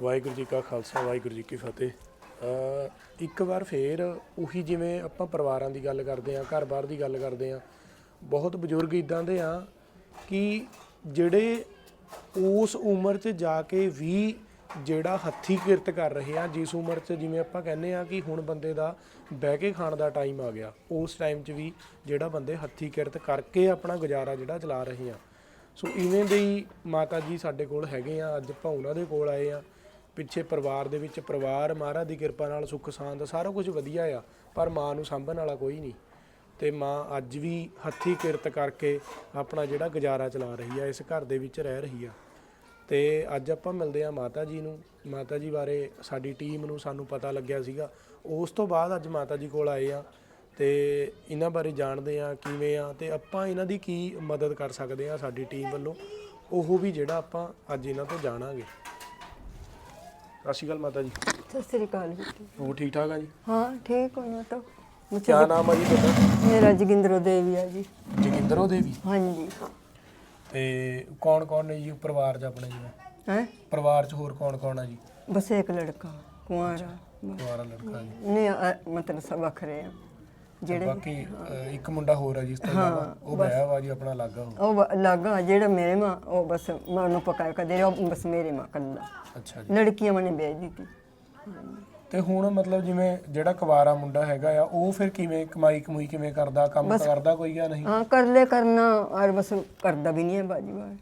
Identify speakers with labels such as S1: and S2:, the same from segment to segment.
S1: ਵਾਹਿਗੁਰੂ ਜੀ ਕਾ ਖਾਲਸਾ, ਵਾਹਿਗੁਰੂ ਜੀ ਕੀ ਫਤਿਹ। ਇੱਕ ਵਾਰ ਫੇਰ ਉਹੀ ਜਿਵੇਂ ਆਪਾਂ ਪਰਿਵਾਰਾਂ ਦੀ ਗੱਲ ਕਰਦੇ ਆ ਘਰ-ਬਾਰ ਦੀ ਗੱਲ ਕਰਦੇ ਆ ਬਹੁਤ ਬਜ਼ੁਰਗ ਇਦਾਂ ਦੇ ਆ ਕਿ ਜਿਹੜੇ ਉਸ ਉਮਰ 'ਚ ਜਾ ਕੇ ਵੀ ਜਿਹੜਾ ਹੱਥੀ ਕਿਰਤ ਕਰ ਰਹੇ ਆ, ਜਿਸ ਉਮਰ 'ਚ ਜਿਵੇਂ ਆਪਾਂ ਕਹਿੰਦੇ ਆ ਕਿ ਹੁਣ ਬੰਦੇ ਦਾ ਬਹਿ ਕੇ ਖਾਣ ਦਾ ਟਾਈਮ ਆ ਗਿਆ, ਉਸ ਟਾਈਮ 'ਚ ਵੀ ਜਿਹੜਾ ਬੰਦੇ ਹੱਥੀ ਕਿਰਤ ਕਰਕੇ ਆਪਣਾ ਗੁਜ਼ਾਰਾ ਜਿਹੜਾ ਚਲਾ ਰਹੇ ਆ। ਸੋ ਇਵੇਂ ਦੇ ਹੀ ਮਾਤਾ ਜੀ ਸਾਡੇ ਕੋਲ ਹੈਗੇ ਆ, ਅੱਜ ਆਪਾਂ ਉਹਨਾਂ ਦੇ ਕੋਲ ਆਏ ਆ। ਪਿੱਛੇ ਪਰਿਵਾਰ ਦੇ ਵਿੱਚ ਪਰਿਵਾਰ, ਮਹਾਰਾਜ ਦੀ ਕਿਰਪਾ ਨਾਲ, ਸੁੱਖ ਸ਼ਾਂਤ ਸਾਰਾ ਕੁਝ ਵਧੀਆ ਆ, ਪਰ ਮਾਂ ਨੂੰ ਸਾਂਭਣ ਵਾਲਾ ਕੋਈ ਨਹੀਂ। ਤੇ ਮਾਂ ਅੱਜ ਵੀ ਹੱਥੀ ਕਿਰਤ ਕਰਕੇ ਆਪਣਾ ਜਿਹੜਾ ਗੁਜ਼ਾਰਾ ਚਲਾ ਰਹੀ ਆ, ਇਸ ਘਰ ਦੇ ਵਿੱਚ ਰਹਿ ਰਹੀ ਆ। ਤੇ ਅੱਜ ਆਪਾਂ ਮਿਲਦੇ ਆ ਮਾਤਾ ਜੀ ਨੂੰ। ਮਾਤਾ ਜੀ ਬਾਰੇ ਸਾਡੀ ਟੀਮ ਨੂੰ ਸਾਨੂੰ ਪਤਾ ਲੱਗਿਆ ਸੀਗਾ। ਉਸ ਤੋਂ ਬਾਅਦ ਅੱਜ ਮਾਤਾ ਜੀ ਕੋਲ ਆਏ ਆ ਤੇ ਇਹਨਾਂ ਬਾਰੇ ਜਾਣਦੇ ਆ, ਕਿਵੇਂ ਆ, ਤੇ ਆਪਾਂ ਇਹਨਾਂ ਦੀ ਕੀ ਮਦਦ ਕਰ ਸਕਦੇ ਆ ਸਾਡੀ ਟੀਮ ਵੱਲੋਂ। ਉਹ ਵੀ ਜਿਹੜਾ ਆਪਾਂ ਅੱਜ ਇਹਨਾਂ ਤੋਂ ਜਾਣਾਂਗੇ। ਸਤਿ ਸ਼੍ਰੀ ਅਕਾਲ ਮਾਤਾ ਜੀ।
S2: ਸਤਿ ਸ੍ਰੀ ਅਕਾਲ ਜੀ।
S1: ਹੋਰ ਠੀਕ ਠਾਕ ਆ ਜੀ?
S2: ਹਾਂ ਠੀਕ ਹੋ ਨਾ ਤਾਂ।
S1: ਕੀ ਨਾਮ ਆ ਜੀ
S2: ਮੇਰਾ ਜਗਿੰਦਰੋ ਦੇਵੀ ਆ ਜੀ।
S1: ਜਗਿੰਦਰੋ ਦੇਵੀ?
S2: ਹਾਂਜੀ।
S1: ਤੇ ਕੌਣ ਕੌਣ ਨੇ ਜੀ ਪਰਿਵਾਰ 'ਚ ਆਪਣੇ ਜੀ
S2: ਹੈ?
S1: ਪਰਿਵਾਰ 'ਚ ਹੋਰ ਕੌਣ ਕੌਣ ਆ ਜੀ?
S2: ਬਸ ਇੱਕ ਲੜਕਾ ਕੁਆਰਾ
S1: ਕੁਆਰਾ ਲੜਕਾ
S2: ਨਹੀਂ ਮਤਲਬ ਸਭ ਵੱਖਰੇ ਆ। ਜਿਹੜੇ
S1: ਬਾਕੀ ਇੱਕ ਮੁੰਡਾ ਹੋਰ ਆ ਜੀ ਇਸ ਤੋਂ ਇਲਾਵਾ ਉਹ ਵਿਆਹ ਵਾ ਜੀ ਆਪਣਾ ਲੱਗਾ ਹੋ
S2: ਉਹ ਬ- ਜਿਹੜਾ ਮੇਰੇ ਮਾਂ ਉਹ ਬਸ ਮਾਂ ਨੂੰ ਪਕਾਇਆ ਕਰਦੇ ਉਹ ਬਸ ਮੇਰੇ ਮਾਂ ਕੱਲਾ।
S1: ਅੱਛਾ ਜੀ।
S2: ਲੜਕੀਆਂ ਮਨੇ ਭੇਜ ਦਿੱਤੀ।
S1: ਤੇ ਹੁਣ ਮਤਲਬ ਜਿਵੇਂ ਜਿਹੜਾ ਕੁਵਾਰਾ ਮੁੰਡਾ ਹੈਗਾ ਆ ਉਹ ਫਿਰ ਕਿਵੇਂ ਕਮਾਈ ਕਮੂਈ ਕਿਵੇਂ ਕਰਦਾ ਕੰਮ ਕਰਦਾ ਕੋਈ ਜਾਂ ਨਹੀਂ?
S2: ਹਾਂ ਕਰ ਲੈ ਕਰਨਾ ਔਰ ਬਸ ਕਰਦਾ ਵੀ ਨਹੀਂ ਹੈ ਬਾਜੀ ਬਾਰ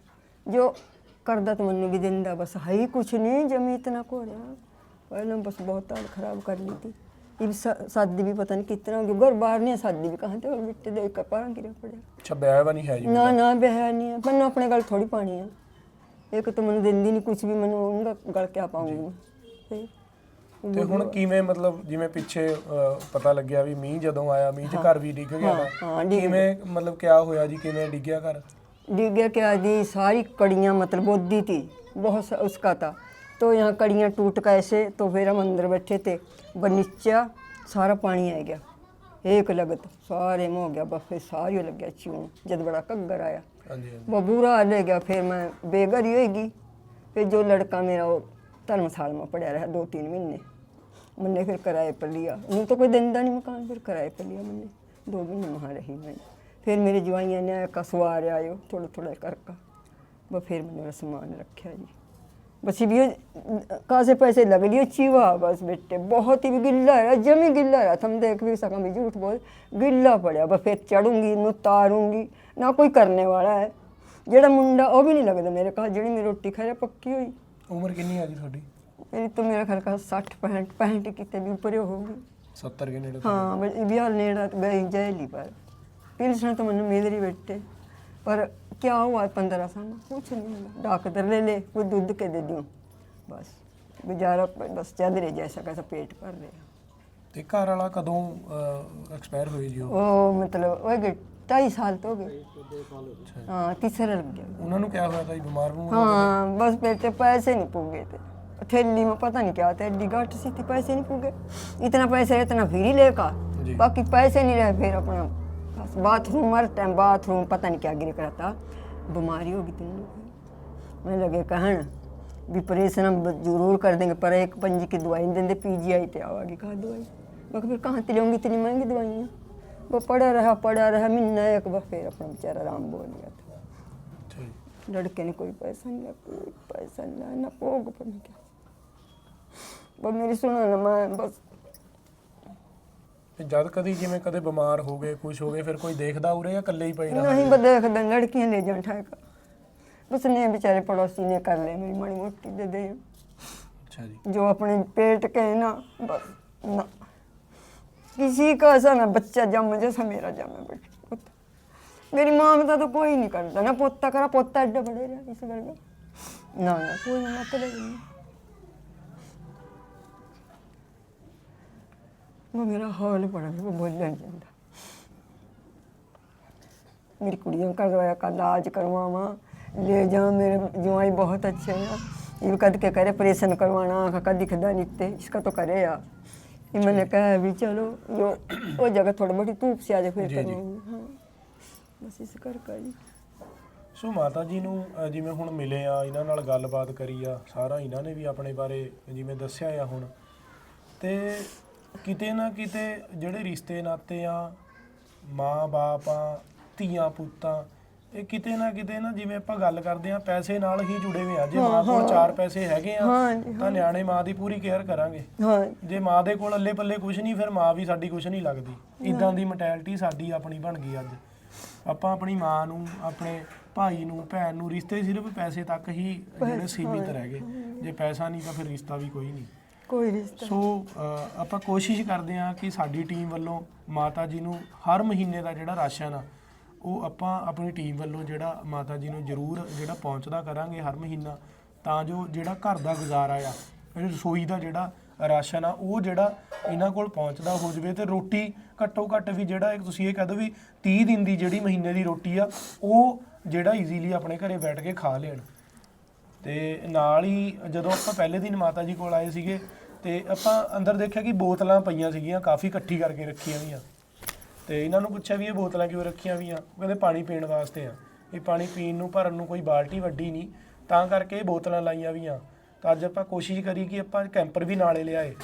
S2: ਜੋ ਕਰਦਾ ਤਾਂ ਮੈਨੂੰ ਵੀ ਦਿੰਦਾ ਬਸ ਹੈ ਹੀ ਕੁਛ ਨਹੀਂ ਜਮੀ ਇਤਨਾ ਕੋੜਾ ਪਹਿਲਾਂ ਬਸ ਬਹੁਤ ਹਾਲ ਖਰਾਬ ਕਰ ਲਈ ਤੀ। ये भी सा- शादी भी पता नहीं कितना होगी घर बाहर नहीं है शादी भी कहाँ थे और बिट्टे देख कर पारा गिरा पड़े
S1: ਅੱਛਾ ਵਿਆਹ ਵਾ ਨਹੀਂ ਹੈ ਜੀ
S2: ना ना बेहा नहीं है पर अपने गल थोड़ी पानी है एक तो मैंने दिंदी नहीं कुछ भी मैंने उनका गल क्या पाऊंगी फिर
S1: ਤੇ ਹੁਣ ਕਿਵੇਂ ਮਤਲਬ ਜਿਵੇਂ ਪਿੱਛੇ ਅ, ਪਤਾ ਲੱਗਿਆ ਵੀ ਮੀਂਹ ਜਦੋਂ ਆਇਆ ਮੀਂਹ 'ਚ ਘਰ ਵੀ ਡਿੱਗ ਗਿਆ ਵਾ।
S2: ਹਾਂ, ਡਿੱਗ
S1: ਕਿਵੇਂ ਮਤਲਬ ਕਿਆ ਹੋਇਆ ਜੀ ਕਿਵੇਂ ਡਿੱਗਿਆ ਘਰ
S2: डिग गया क्या जी सारी कड़ियाँ मतलब बोदी थी बहुत सा उसका था तो यहाँ कड़ियाँ टूट कर ऐसे तो फिर हम अंदर बैठे थे बनीचा सारा पानी आ गया एक लगत सारे में हो गया बस फिर सारी लग गया चून जब बड़ा कग्गर आया वह बुरा हाल हो गया फिर मैं बेघर ही होगी फिर जो लड़का मेरा वो धर्मशाल में पड़ा रहा दो तीन महीने मैंने फिर किराए पर लिया नहीं तो कोई दिंदा नहीं मकान फिर किराए पर लिया मैंने दो महीने वहाँ रही मैंने फिर मेरी जवाइयाँ ने आया कसवा आयो थोड़ा थोड़ा करका वह फिर मैंने समान रखा जी बस ये कहाँ से पैसे लग लिए चीवा बस बेटे बहुत ही गिल्ला रहा जमी गिल्ला रहा तुम देख भी सका भी झूठ बोल गिल्ला पड़ा बस फिर चढ़ूंगी नु तारूंगी ना कोई करने वाला है ਜਿਹੜਾ ਮੁੰਡਾ ਉਹ ਵੀ ਨਹੀਂ ਲੱਗਦਾ ਮੇਰੇ ਕੋਲ ਜਿਹੜੀ ਮੇਰੀ ਰੋਟੀ ਖਾ ਰਿਹਾ ਪੱਕੀ ਹੋਈ
S1: ਉਮਰ ਕਿੰਨੀ ਆ ਜੀ ਤੁਹਾਡੀ
S2: ਮੇਰੀ ਤਾਂ ਮੇਰਾ ਖਿਆਲ ਕਾ 60 65 65 ਕਿਤੇ ਵੀ ਉੱਪਰ ਹੋਊਗੀ
S1: 70 ਕੇ ਨੇੜੇ
S2: ਹਾਂ ਬਈ ਇਹ ਵੀ ਹਾਲ ਨੇੜਾ ਤਾਂ ਗਈ ਜੈਲੀ ਪਰ ਪਿਲਸਣ ਤਾਂ ਮੈਨੂੰ ਮਿਲ ਰਹੀ ਬੈਠੇ पर क्या हुआ पंद्रह साल में कुछ नहीं हुआ डॉक्टर ले ले कोई दूध के दे दूँ बस गुजारा बस चल रहे जैसा कैसा पेट कर रहे
S1: ਤੇ ਘਰ ਵਾਲਾ ਕਦੋਂ ਐਕਸਪਾਇਰ ਹੋਏ ਜੀ ਉਹ
S2: वो मतलब हो गए ढाई साल तो हो गए हाँ तीसरा लग गया
S1: ਉਹਨਾਂ ਨੂੰ ਕਿਆ ਹੋਇਆ ਤਾਂ ਜੀ ਬਿਮਾਰ ਨੂੰ
S2: हाँ बस बेटे पैसे नहीं पूगे थे थैली में पता नहीं क्या था एडी घाट सी थी पैसे नहीं पूगे इतना पैसा इतना फिर ही लेका
S1: जी।
S2: बाकी पैसे नहीं रहे फिर अपना बस बाथरूम हर टाइम बाथरूम पता नहीं क्या गिर कराता बीमारी होगी तुम लोग मैं लगे कहन भी परेशन हम जरूर कर देंगे पर एक पंजी की दवाई देंगे पी जी आई तो आवागी कहा दवाई मैं फिर कहाँ से लेंगी इतनी महंगी दवाइयाँ वो पड़ा रहा पड़ा रहा महीना एक बार फिर अपना बेचारा राम बोल गया था लड़के ने कोई पैसा नहीं कोई पैसा नहीं ना पोग पर क्या वो मेरी सुनो ना मैं बस
S1: ਤੇ ਜਦ ਕਦੀ ਜਿਵੇਂ ਕਦੇ ਬਿਮਾਰ ਹੋ ਗਏ ਕੁਝ ਹੋ ਗਏ ਫਿਰ ਕੋਈ ਦੇਖਦਾ ਉਰੇ ਜਾਂ ਇਕੱਲੇ ਹੀ ਪਏ ਰਹਿੰਦੇ
S2: नहीं बस देख दे लड़कियां ले जाए ठाका बस ने बेचारे पड़ोसी ने कर ले मेरी माड़ी मोटी दे दे
S1: ਅੱਛਾ ਜੀ
S2: जो अपने पेट के है ना बस ना किसी का ऐसा ना बच्चा जम जैसा मेरा जम बेटा मेरी माँ का तो कोई नहीं करता ना पोता करा पोता एड्डा बड़े रहा इस घर में ना ना कोई मतलब नहीं वो मेरा हाल पड़ा वो बोलना नहीं चाहता मेरी कुड़ियाँ करवाया का इलाज करवावा ले जा मेरे जुआई बहुत अच्छे हैं ये कद के करे ऑपरेशन करवाना आँख का दिखदा निकते इसका तो करे यार ये मैंने कहा भी चलो जो वो जगह थोड़ी बड़ी धूप से आ जाए फिर
S1: जी, जी।
S2: करवाऊंगी हाँ बस इस कर कर
S1: ਸੋ ਮਾਤਾ ਜੀ ਨੂੰ ਅ, ਜਿਵੇਂ ਹੁਣ ਮਿਲੇ ਆ ਇਹਨਾਂ ਨਾਲ ਗੱਲਬਾਤ ਕਰੀ ਆ ਸਾਰਾ ਇਹਨਾਂ ਨੇ ਵੀ ਆਪਣੇ ਬਾਰੇ ਜਿਵੇਂ ਦੱਸਿਆ ਆ ਹੁਣ ਤੇ ਕਿਤੇ ਨਾ ਕਿਤੇ ਜਿਹੜੇ ਰਿਸ਼ਤੇ ਨਾਤੇ ਆ ਮਾਂ-ਬਾਪ ਆ ਧੀਆਂ ਪੁੱਤਾਂ ਇਹ ਕਿਤੇ ਨਾ ਕਿਤੇ ਨਾ ਜਿਵੇਂ ਆਪਾਂ ਗੱਲ ਕਰਦੇ ਆ ਪੈਸੇ ਨਾਲ ਹੀ ਜੁੜੇ ਹੋਏ ਆ। ਜੇ ਮਾਂ ਕੋਲ ਚਾਰ ਪੈਸੇ ਹੈਗੇ ਆ
S2: ਹਾਂਜੀ,
S1: ਤਾਂ ਨਿਆਣੇ ਮਾਂ ਦੀ ਪੂਰੀ ਕੇਅਰ ਕਰਾਂਗੇ।
S2: ਹਾਂ।
S1: ਜੇ ਮਾਂ ਦੇ ਕੋਲ ਅੱਲੇ ਪੱਲੇ ਕੁਝ ਨਹੀਂ ਫਿਰ ਮਾਂ ਵੀ ਸਾਡੀ ਕੁਝ ਨਹੀਂ ਲੱਗਦੀ। ਇਦਾਂ ਦੀ ਮੈਂਟੈਲਿਟੀ ਸਾਡੀ ਆਪਣੀ ਬਣ ਗਈ ਅੱਜ। ਆਪਾਂ ਆਪਣੀ ਮਾਂ ਨੂੰ ਆਪਣੇ ਭਾਈ ਨੂੰ ਭੈਣ ਨੂੰ ਰਿਸ਼ਤੇ ਸਿਰਫ ਪੈਸੇ ਤੱਕ ਹੀ ਜਿਹੜੇ ਸੀਮਿਤ ਰਹਿ ਗਏ। ਜੇ ਪੈਸਾ ਨਹੀਂ ਤਾਂ ਫਿਰ ਰਿਸ਼ਤਾ ਵੀ ਕੋਈ ਨਹੀਂ।
S2: ਕੋਈ ਰਿਸ਼ਤਾ
S1: ਸੋ ਅ, ਆਪਾਂ ਕੋਸ਼ਿਸ਼ ਕਰਦੇ ਹਾਂ ਕਿ ਸਾਡੀ ਟੀਮ ਵੱਲੋਂ ਮਾਤਾ ਜੀ ਨੂੰ ਹਰ ਮਹੀਨੇ ਦਾ ਜਿਹੜਾ ਰਾਸ਼ਨ ਆ ਉਹ ਆਪਾਂ ਆਪਣੀ ਟੀਮ ਵੱਲੋਂ ਜਿਹੜਾ ਮਾਤਾ ਜੀ ਨੂੰ ਜ਼ਰੂਰ ਜਿਹੜਾ ਪਹੁੰਚਦਾ ਕਰਾਂਗੇ ਹਰ ਮਹੀਨਾ ਤਾਂ ਜੋ ਜਿਹੜਾ ਘਰ ਦਾ ਗੁਜ਼ਾਰਾ ਆ ਜਿਹੜੀ ਰਸੋਈ ਦਾ ਜਿਹੜਾ ਰਾਸ਼ਨ ਆ ਉਹ ਜਿਹੜਾ ਇਹਨਾਂ ਕੋਲ ਪਹੁੰਚਦਾ ਹੋ ਜਵੇ ਤੇ ਰੋਟੀ ਘੱਟੋ ਘੱਟ ਵੀ ਜਿਹੜਾ ਇੱਕ ਤੁਸੀਂ ਇਹ ਕਹਿ ਦਿਓ ਵੀ 30 ਦਿਨ ਦੀ ਜਿਹੜੀ ਮਹੀਨੇ ਦੀ ਰੋਟੀ ਆ ਉਹ ਜਿਹੜਾ ਈਜ਼ੀਲੀ ਆਪਣੇ ਘਰੇ ਬੈਠ ਕੇ ਖਾ ਲੈਣ। ਤੇ ਨਾਲ ਹੀ ਜਦੋਂ ਆਪਾਂ ਪਹਿਲੇ ਦਿਨ ਮਾਤਾ ਜੀ ਕੋਲ ਆਏ ਸੀਗੇ ਤੇ ਆਪਾਂ ਅੰਦਰ ਦੇਖਿਆ ਕਿ ਬੋਤਲਾਂ ਪਈਆਂ ਸੀਗੀਆਂ, ਕਾਫੀ ਇਕੱਠੀ ਕਰਕੇ ਰੱਖੀਆਂ ਵੀਆਂ ਤੇ ਇਹਨਾਂ ਨੂੰ ਪੁੱਛਿਆ ਵੀ ਇਹ ਬੋਤਲਾਂ ਕਿਉਂ ਰੱਖੀਆਂ ਵੀਆਂ ਉਹ ਕਹਿੰਦੇ ਪਾਣੀ ਪੀਣ ਵਾਸਤੇ ਆ। ਇਹ ਪਾਣੀ ਪੀਣ ਨੂੰ ਭਰਨ ਨੂੰ ਕੋਈ ਬਾਲਟੀ ਵੱਡੀ ਨਹੀਂ, ਤਾਂ ਕਰਕੇ ਇਹ ਬੋਤਲਾਂ ਲਾਈਆਂ ਵੀਆਂ ਤਾਂ ਅੱਜ ਆਪਾਂ ਕੋਸ਼ਿਸ਼ ਕਰੀ ਕਿ ਆਪਾਂ ਕੈਂਪਰ ਵੀ ਨਾਲੇ ਲਿਆਏ,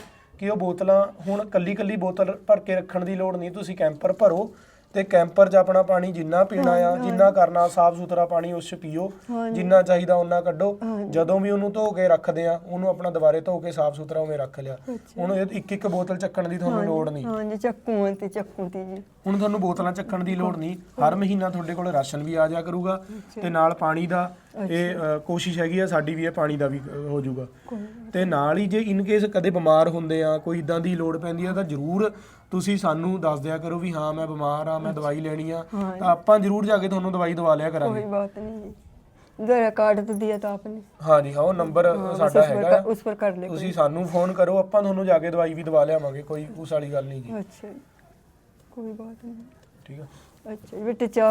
S1: ਕਿ ਉਹ ਬੋਤਲਾਂ ਹੁਣ ਕੱਲੀ ਕੱਲੀ ਬੋਤਲ ਭਰ ਕੇ ਰੱਖਣ ਦੀ ਲੋੜ ਨਹੀਂ, ਤੁਸੀਂ ਕੈਂਪਰ ਭਰੋ। ਤੇ ਕੈਂਪਰ 'ਚ ਆਪਣਾ ਪਾਣੀ ਜਿੰਨਾ ਪੀਣਾ ਆ ਜਿੰਨਾ ਕਰਨਾ ਸਾਫ਼ ਸੁਥਰਾ ਪਾਣੀ ਉਸ 'ਚ ਪੀਓ ਜਿੰਨਾ ਚਾਹੀਦਾ ਉਹਨਾਂ ਕੱਢੋ। ਜਦੋਂ ਵੀ ਉਹਨੂੰ ਧੋ ਕੇ ਰੱਖਦੇ ਆ ਉਹਨੂੰ ਆਪਣਾ ਦੁਬਾਰੇ ਧੋ ਕੇ ਸਾਫ਼ ਸੁਥਰਾ ਉਵੇਂ ਰੱਖ ਲਿਆ। ਇਹ ਇੱਕ ਇੱਕ ਬੋਤਲ ਚੱਕਣ ਦੀ ਤੁਹਾਨੂੰ ਲੋੜ ਨਹੀਂ।
S2: ਹਾਂਜੀ ਚੱਕੂ ਤੇ ਚੱਕੂ ਤੇ ਜੀ।
S1: ਹੁਣ ਤੁਹਾਨੂੰ ਬੋਤਲਾਂ ਚੱਕਣ ਦੀ ਲੋੜ ਨਹੀਂ ਹਰ ਮਹੀਨਾ ਤੁਹਾਡੇ ਕੋਲ ਰਾਸ਼ਨ ਵੀ ਆ ਜਾ ਕਰੂਗਾ ਤੇ ਨਾਲ ਪਾਣੀ ਦਾ ਇਹ ਅ, ਕੋਸ਼ਿਸ਼ ਹੈਗੀ ਆ ਸਾਡੀ ਵੀ ਇਹ ਪਾਣੀ ਦਾ ਵੀ ਅ, ਹੋ ਜਾਊਗਾ ਤੇ ਨਾਲ ਹੀ ਜੇ ਇਨ ਕੇਸ ਕਦੇ ਬਿਮਾਰ ਹੁੰਦੇ ਆ ਕੋਈ ਇਦਾਂ ਦੀ ਲੋੜ ਪੈਂਦੀ ਆ ਤਾਂ ਜਰੂਰ ਤੁਸੀਂ ਸਾਨੂੰ ਦੱਸ ਦਿਆ ਕਰੋ ਵੀ ਹਾਂ ਮੈਂ ਬਿਮਾਰ ਆ ਮੈਂ ਦਵਾਈ ਲੈਣੀ ਆ ਤਾਂ ਆਪਾਂ ਜਰੂਰ ਜਾ ਕੇ ਤੁਹਾਨੂੰ ਦਵਾਈ ਦਵਾ ਲਿਆ ਕਰਾਂਗੇ
S2: कोई बात नहीं जी जरा कार्ड तो दिया था आपने
S1: ਹਾਂਜੀ ਹਾਂ ਉਹ ਨੰਬਰ
S2: बस
S1: ਸਾਡਾ
S2: उस पर
S1: ਹੈਗਾ
S2: कर-
S1: ਆ।
S2: उस पर कर ले
S1: ਤੁਸੀਂ ਸਾਨੂੰ ਫੋਨ ਕਰੋ ਆਪਾਂ ਤੁਹਾਨੂੰ ਜਾ ਕੇ ਦਵਾਈ ਵੀ ਦਵਾ ਲਿਆਵਾਂਗੇ ਕੋਈ ਉਸ ਵਾਲੀ ਗੱਲ ਨਹੀਂ ਜੀ
S2: अच्छा ਕੋਈ ਬਾਤ ਨਹੀਂ।
S1: ਠੀਕ ਆ।
S2: ਅੱਛਾ ਜੀ, ਬੇਟੇ ਚਾਹ